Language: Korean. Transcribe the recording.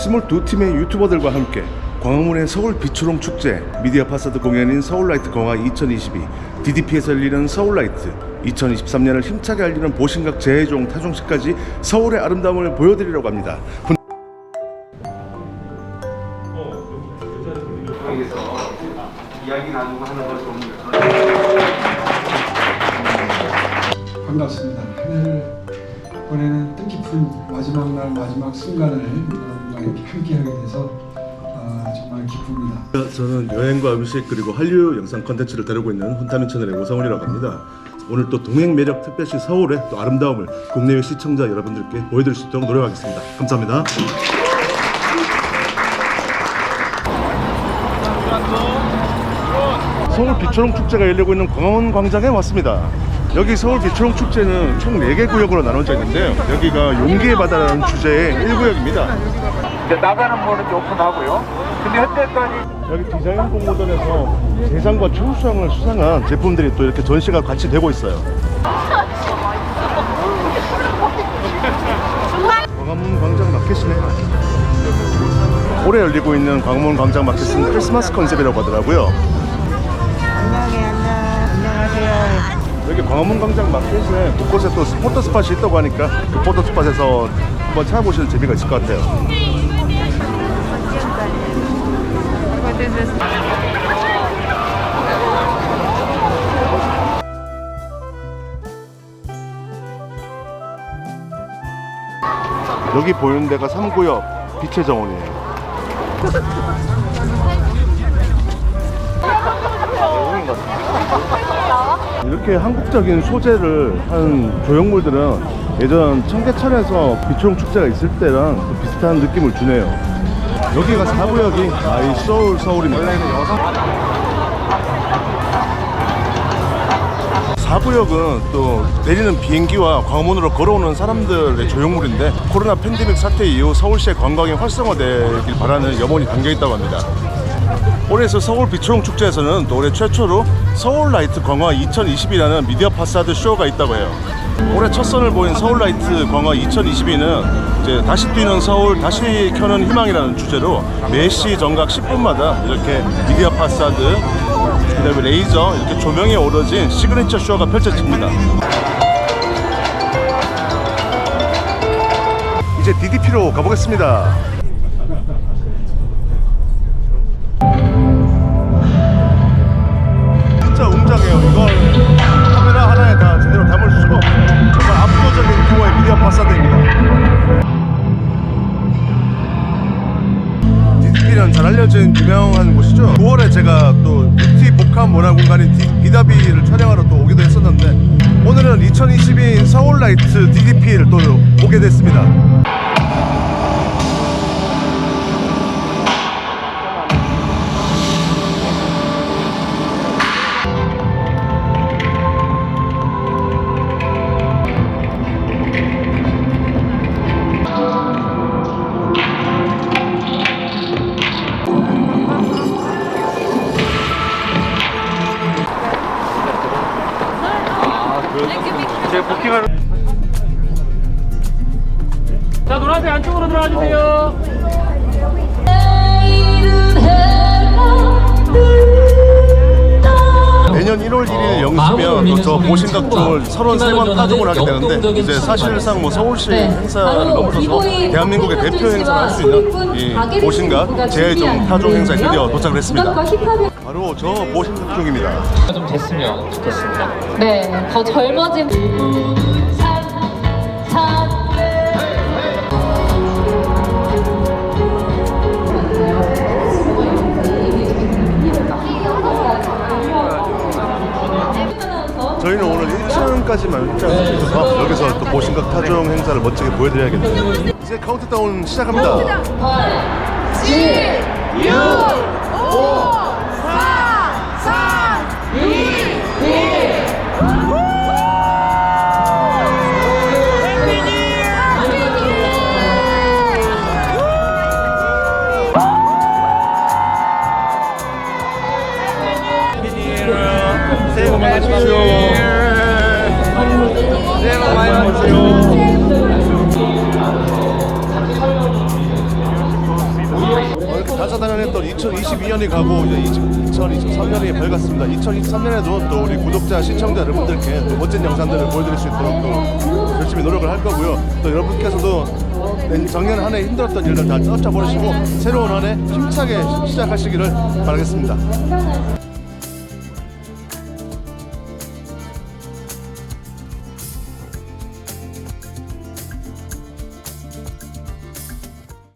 22팀의 유튜버들과 함께 광화문의 서울 비추롱 축제, 미디어 파사드 공연인 서울라이트 공화 2022, DDP에서 열리는 서울라이트, 2023년을 힘차게 알리는 보신각 재해종 타종식까지 서울의 아름다움을 보여드리려고 합니다. 분- 이야기. 반갑습니다. 한 해를 보내는 뜻깊은 마지막 날 마지막 순간을 함께하게 돼서 아, 정말 기쁩니다. 저는 여행과 음식 그리고 한류 영상 컨텐츠를 다루고 있는 훈타민 채널의 오성훈이라고 합니다. 오늘 또 동행 매력 특별시 서울의 또 아름다움을 국내외 시청자 여러분들께 보여드릴 수 있도록 노력하겠습니다. 감사합니다. 서울 비초롱 축제가 열리고 있는 광화문 광장에 왔습니다. 여기 서울 비초롱 축제는 총 4개 구역으로 나눠져 있는데요. 여기가 용기의 바다라는 주제의 1구역입니다. 이제 나가는 이제 오픈하고요. 근데 현재까지 여기 디자인 공모전에서 대상과 최우수상을 수상한 제품들이 또 이렇게 전시가 같이 되고 있어요. 광화문 광장 마켓이네. 올해 열리고 있는 광화문 광장 마켓은 크리스마스 컨셉이라고 하더라고요. 광화문 광장 마켓에 곳곳에 또 포토 스팟이 있다고 하니까 그 포토 스팟에서 한번 찾아보시는 재미가 있을 것 같아요. 여기 보이는 데가 3구역 빛의 정원이에요. 이렇게 한국적인 소재를 한 조형물들은 예전 청계천에서 비초롱 축제가 있을 때랑 또 비슷한 느낌을 주네요. 여기가 4구역이 아이 서울 서울입니다. 4구역은 또 내리는 비행기와 광화문으로 걸어오는 사람들의 조형물인데 코로나 팬데믹 사태 이후 서울시의 관광이 활성화되길 바라는 염원이 담겨 있다고 합니다. 올해에서 서울 비초롱 축제에서는 또 올해 최초로 서울 라이트 광화 2022라는 미디어 파사드 쇼가 있다고 해요. 올해 첫 선을 보인 서울 라이트 광화 2022는 이제 다시 뛰는 서울, 다시 켜는 희망이라는 주제로 4시 정각 10분마다 이렇게 미디어 파사드, 그다음에 레이저 이렇게 조명이 오러진 시그니처 쇼가 펼쳐집니다. 이제 DDP로 가보겠습니다. 웅장해요. 이걸 카메라 하나에 다 제대로 담을 수가 없어요. 정말 압도적인 규모의 미디어 파사드입니다. DDP는 잘 알려진 유명한 곳이죠. 9월에 제가 또 뷰티 복합 문화 공간인 디- 비다비를 촬영하러 또 오기도 했었는데 오늘은 2022 서울라이트 DDP를 또 보게 됐습니다. 제가 부킹하는 자, 노란색 안쪽으로 들어가 주세요. 내년 1월 1일 영시면 또 저 보신각종을 33번 타종을 하게 되는데 이제 사실상 뭐 서울시 행사를 넘어서서 대한민국의 대표 행사를 할 수 있는 이 보신각 재해종 타종 행사에 드디어 도착을 했습니다. 바로 저 보신각종입니다. 좀 됐으면 좋겠습니다. 네, 더 젊어진 저희는 오늘 1층까지만 입장해서 여기서 또 보신각 타종 행사를 멋지게 보여드려야겠네요. 이제 카운트다운 시작합니다. 7, 6, 5, 새해 복 많이 받으십시오. 새해 복 많이 받으세요. 다사다난했던 2022년이 가고 이제 2023년이 밝았습니다. 2023년에도 또 우리 구독자, 시청자 여러분들께 또 멋진 영상들을 보여드릴 수 있도록 또 열심히 노력을 할 거고요. 또 여러분께서도 작년 한 해 힘들었던 일들 다 쫓아버리시고 새로운 한 해 힘차게 시작하시기를 바라겠습니다.